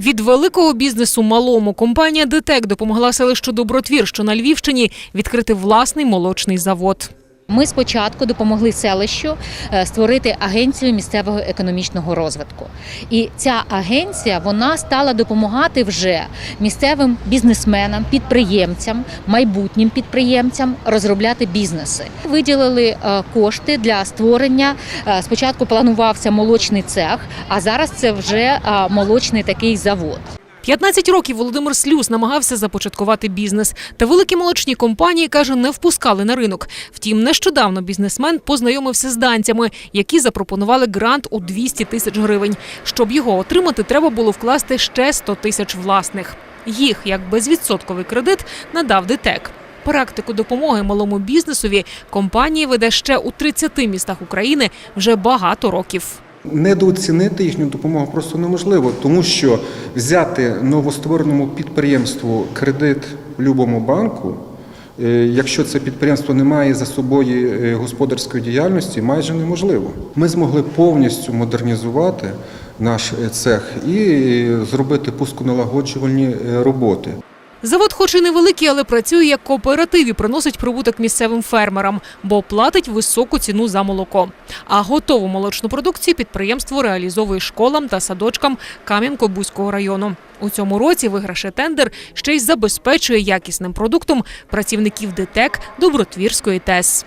Від великого бізнесу малому компанія ДТЕК допомогла селищу Добротвір, що на Львівщині, відкрити власний молочний завод. Ми спочатку допомогли селищу е, створити агенцію місцевого економічного розвитку. І ця агенція вона стала допомагати вже місцевим бізнесменам, підприємцям, майбутнім підприємцям розробляти бізнеси. Виділили е, кошти для створення. е, Спочатку планувався молочний цех, а зараз це вже молочний такий завод. 15 років Володимир Слюс намагався започаткувати бізнес. Та великі молочні компанії, каже, не впускали на ринок. Втім, нещодавно бізнесмен познайомився з данцями, які запропонували грант у 200 тисяч гривень. Щоб його отримати, треба було вкласти ще 100 тисяч власних. Їх, як безвідсотковий кредит, надав ДТЕК. Практику допомоги малому бізнесові компанії веде ще у 30 містах України вже багато років. Недооцінити їхню допомогу просто неможливо, тому що взяти новоствореному підприємству кредит в будь-якому банку, е, якщо це підприємство не має за собою е, господарської діяльності, майже неможливо. Ми змогли повністю модернізувати наш е, цех і зробити пусконалагоджувальні роботи. Завод, хоч і невеликий, але працює як кооператив і приносить прибуток місцевим фермерам, бо платить високу ціну за молоко. А готову молочну продукцію підприємство реалізовує школам та садочкам Кам'янко-Бузького району. У цьому році виграше тендер ще й забезпечує якісним продуктом працівників ДТЕК Добротвірської ТЕС.